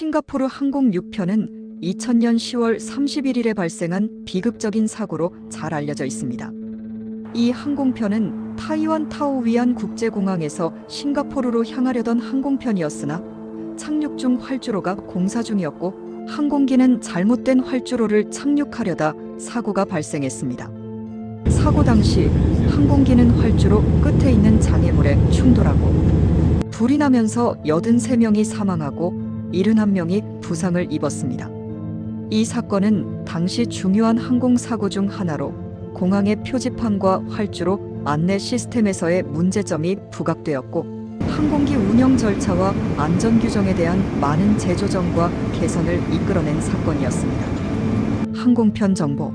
싱가포르 항공 6편은 2000년 10월 31일에 발생한 비극적인 사고로 잘 알려져 있습니다. 이 항공편은 타이완 타오위안 국제공항에서 싱가포르로 향하려던 항공편이었으나 착륙 중 활주로가 공사 중이었고 항공기는 잘못된 활주로를 착륙하려다 사고가 발생했습니다. 사고 당시 항공기는 활주로 끝에 있는 장애물에 충돌하고 불이 나면서 83명이 사망하고 71명이 부상을 입었습니다. 이 사건은 당시 중요한 항공사고 중 하나로 공항의 표지판과 활주로 안내 시스템에서의 문제점이 부각되었고 항공기 운영 절차와 안전 규정에 대한 많은 재조정과 개선을 이끌어낸 사건이었습니다. 항공편 정보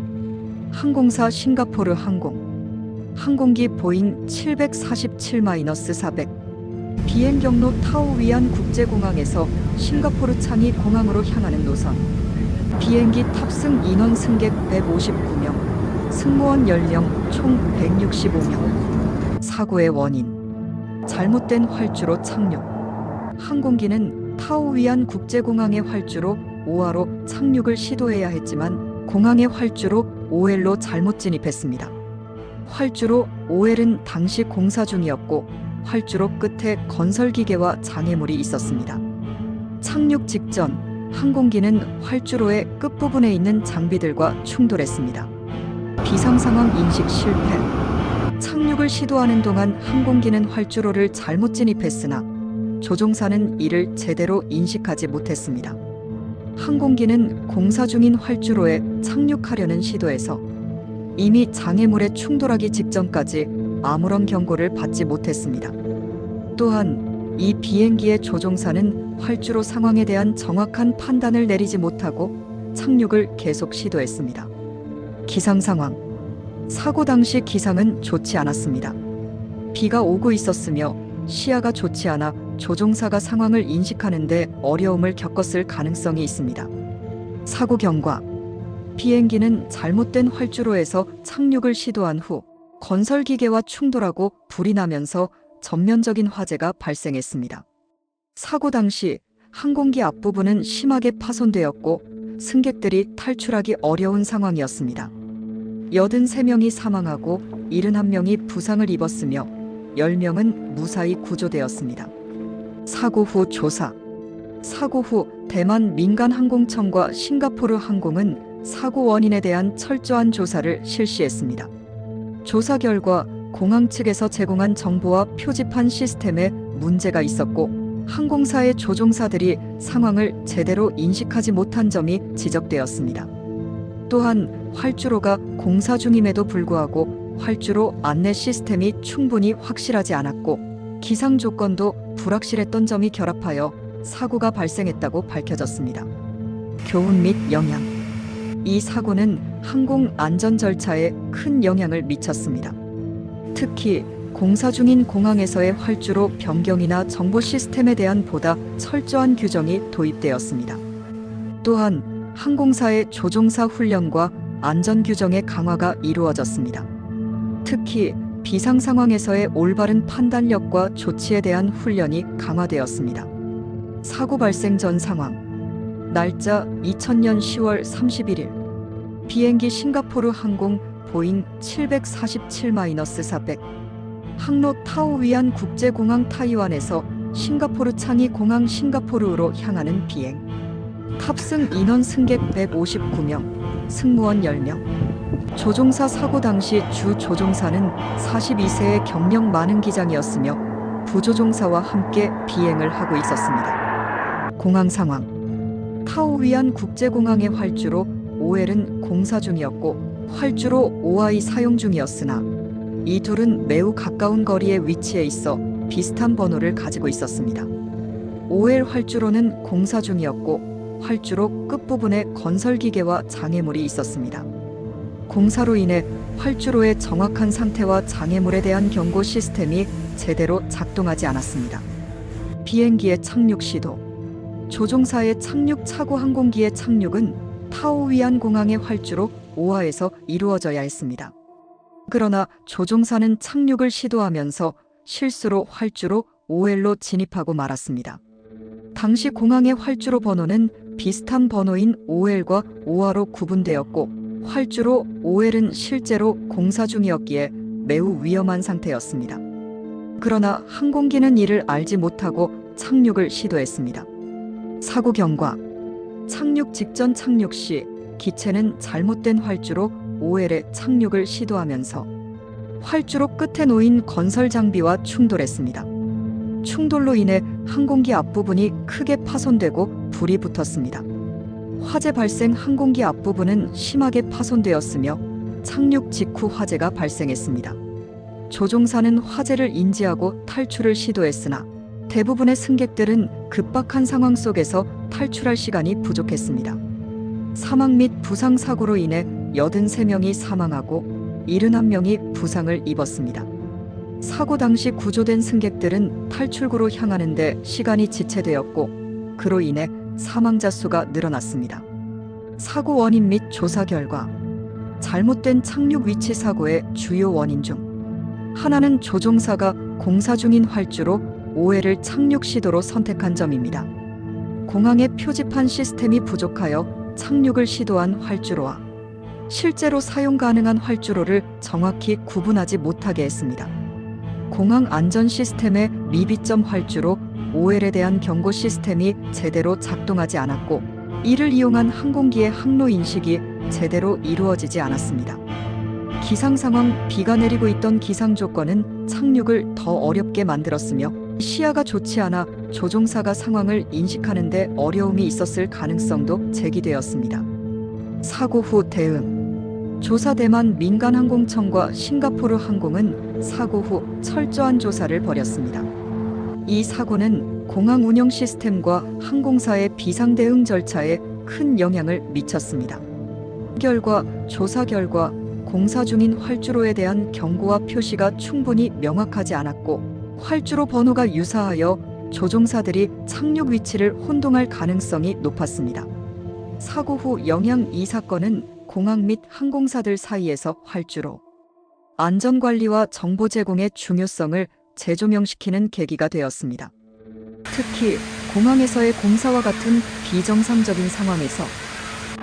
항공사 싱가포르 항공 항공기 보잉 747-400 비행 경로 타오위안 국제공항에서 싱가포르 창이 공항으로 향하는 노선. 비행기 탑승 인원 승객 159명 승무원 연령 총 165명. 사고의 원인. 잘못된 활주로 착륙. 항공기는 타오위안 국제공항의 활주로 5화로 착륙을 시도해야 했지만 공항의 활주로 5L로 잘못 진입했습니다. 활주로 5L은 당시 공사 중이었고 활주로 끝에 건설 기계와 장애물이 있었습니다. 착륙 직전 항공기는 활주로의 끝부분에 있는 장비들과 충돌했습니다. 비상 상황 인식 실패. 착륙을 시도하는 동안 항공기는 활주로를 잘못 진입했으나 조종사는 이를 제대로 인식하지 못했습니다. 항공기는 공사 중인 활주로에 착륙하려는 시도에서 이미 장애물에 충돌하기 직전까지 아무런 경고를 받지 못했습니다. 또한 이 비행기의 조종사는 활주로 상황에 대한 정확한 판단을 내리지 못하고 착륙을 계속 시도했습니다. 기상 상황. 사고 당시 기상은 좋지 않았습니다. 비가 오고 있었으며 시야가 좋지 않아 조종사가 상황을 인식하는데 어려움을 겪었을 가능성이 있습니다. 사고 경과. 비행기는 잘못된 활주로에서 착륙을 시도한 후 건설 기계와 충돌하고 불이 나면서 전면적인 화재가 발생했습니다. 사고 당시 항공기 앞부분은 심하게 파손되었고 승객들이 탈출하기 어려운 상황이었습니다. 83명이 사망하고 71명이 부상을 입었으며 10명은 무사히 구조되었습니다. 사고 후 조사 사고 후 대만 민간항공청과 싱가포르 항공은 사고 원인에 대한 철저한 조사를 실시했습니다. 조사 결과 공항 측에서 제공한 정보와 표지판 시스템에 문제가 있었고 항공사의 조종사들이 상황을 제대로 인식하지 못한 점이 지적되었습니다. 또한 활주로가 공사 중임에도 불구하고 활주로 안내 시스템이 충분히 확실하지 않았고 기상 조건도 불확실했던 점이 결합하여 사고가 발생했다고 밝혀졌습니다. 교훈 및 영향. 이 사고는 항공 안전 절차에 큰 영향을 미쳤습니다. 특히 공사 중인 공항에서의 활주로 변경이나 정보 시스템에 대한 보다 철저한 규정이 도입되었습니다. 또한 항공사의 조종사 훈련과 안전 규정의 강화가 이루어졌습니다. 특히 비상 상황에서의 올바른 판단력과 조치에 대한 훈련이 강화되었습니다. 사고 발생 전 상황. 날짜 2000년 10월 31일. 비행기 싱가포르 항공 보잉 747-400 항로 타오 위안 국제공항 타이완에서 싱가포르 창이 공항 싱가포르로 향하는 비행. 탑승 인원 승객 159명, 승무원 10명. 조종사 사고 당시 주 조종사는 42세의 경력 많은 기장이었으며 부조종사와 함께 비행을 하고 있었습니다. 공항 상황. 타오위안 국제공항의 활주로 5L은 공사 중이었고 활주로 5I 사용 중이었으나 이 둘은 매우 가까운 거리에 위치해 있어 비슷한 번호를 가지고 있었습니다. 5L 활주로는 공사 중이었고 활주로 끝부분에 건설 기계와 장애물이 있었습니다. 공사로 인해 활주로의 정확한 상태와 장애물에 대한 경고 시스템이 제대로 작동하지 않았습니다. 비행기의 착륙 시도 조종사의 착륙 차고 항공기의 착륙은 타오위안 공항의 활주로 5화에서 이루어져야 했습니다. 그러나 조종사는 착륙을 시도하면서 실수로 활주로 5L로 진입하고 말았습니다. 당시 공항의 활주로 번호는 비슷한 번호인 OL과 OR로 구분되었고 활주로 OL은 실제로 공사 중이었기에 매우 위험한 상태였습니다. 그러나 항공기는 이를 알지 못하고 착륙을 시도했습니다. 사고 경과 착륙 직전 착륙 시 기체는 잘못된 활주로 OL에 착륙을 시도하면서 활주로 끝에 놓인 건설 장비와 충돌했습니다. 충돌로 인해 항공기 앞부분이 크게 파손되고 불이 붙었습니다. 화재 발생 항공기 앞부분은 심하게 파손되었으며 착륙 직후 화재가 발생했습니다. 조종사는 화재를 인지하고 탈출을 시도했으나 대부분의 승객들은 급박한 상황 속에서 탈출할 시간이 부족했습니다. 사망 및 부상 사고로 인해 83명이 사망하고 71명이 부상을 입었습니다. 사고 당시 구조된 승객들은 탈출구로 향하는데 시간이 지체되었고 그로 인해 사망자 수가 늘어났습니다. 사고 원인 및 조사 결과 잘못된 착륙 위치 사고의 주요 원인 중 하나는 조종사가 공사 중인 활주로 오해를 착륙 시도로 선택한 점입니다. 공항의 표지판 시스템이 부족하여 착륙을 시도한 활주로와 실제로 사용 가능한 활주로를 정확히 구분하지 못하게 했습니다. 공항 안전 시스템의 미비점 활주로 OL에 대한 경고 시스템이 제대로 작동하지 않았고 이를 이용한 항공기의 항로 인식이 제대로 이루어지지 않았습니다. 기상 상황 비가 내리고 있던 기상 조건은 착륙을 더 어렵게 만들었으며 시야가 좋지 않아 조종사가 상황을 인식하는데 어려움이 있었을 가능성도 제기되었습니다. 사고 후 대응 조사 대만 민간항공청과 싱가포르 항공은 사고 후 철저한 조사를 벌였습니다. 이 사고는 공항 운영 시스템과 항공사의 비상 대응 절차에 큰 영향을 미쳤습니다. 결과 조사 결과 공사 중인 활주로에 대한 경고와 표시가 충분히 명확하지 않았고 활주로 번호가 유사하여 조종사들이 착륙 위치를 혼동할 가능성이 높았습니다. 사고 후 영향 이 사건은 공항 및 항공사들 사이에서 활주로 안전 관리와 정보 제공의 중요성을 재조명시키는 계기가 되었습니다. 특히 공항에서의 공사와 같은 비정상적인 상황에서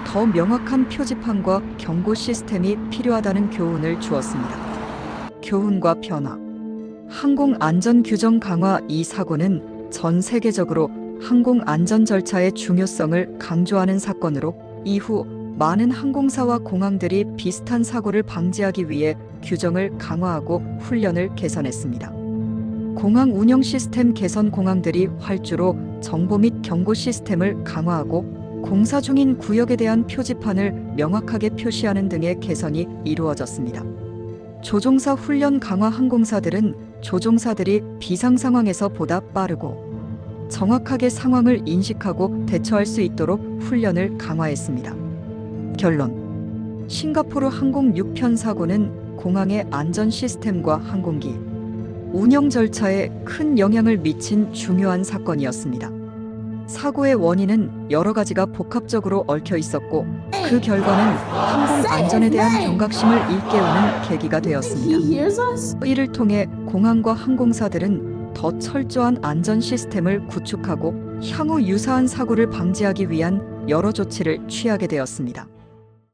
더 명확한 표지판과 경고 시스템이 필요하다는 교훈을 주었습니다. 교훈과 변화. 항공 안전 규정 강화 이 사고는 전 세계적으로 항공 안전 절차의 중요성을 강조하는 사건으로 이후 많은 항공사와 공항들이 비슷한 사고를 방지하기 위해 규정을 강화하고 훈련을 개선했습니다. 공항 운영 시스템 개선 공항들이 활주로 정보 및 경고 시스템을 강화하고 공사 중인 구역에 대한 표지판을 명확하게 표시하는 등의 개선이 이루어졌습니다. 조종사 훈련 강화 항공사들은 조종사들이 비상 상황에서 보다 빠르고 정확하게 상황을 인식하고 대처할 수 있도록 훈련을 강화했습니다. 결론. 싱가포르 항공 6편 사고는 공항의 안전 시스템과 항공기 운영 절차에 큰 영향을 미친 중요한 사건이었습니다. 사고의 원인은 여러 가지가 복합적으로 얽혀 있었고 그 결과는 항공 안전에 대한 경각심을 일깨우는 계기가 되었습니다. 이를 통해 공항과 항공사들은 더 철저한 안전 시스템을 구축하고 향후 유사한 사고를 방지하기 위한 여러 조치를 취하게 되었습니다.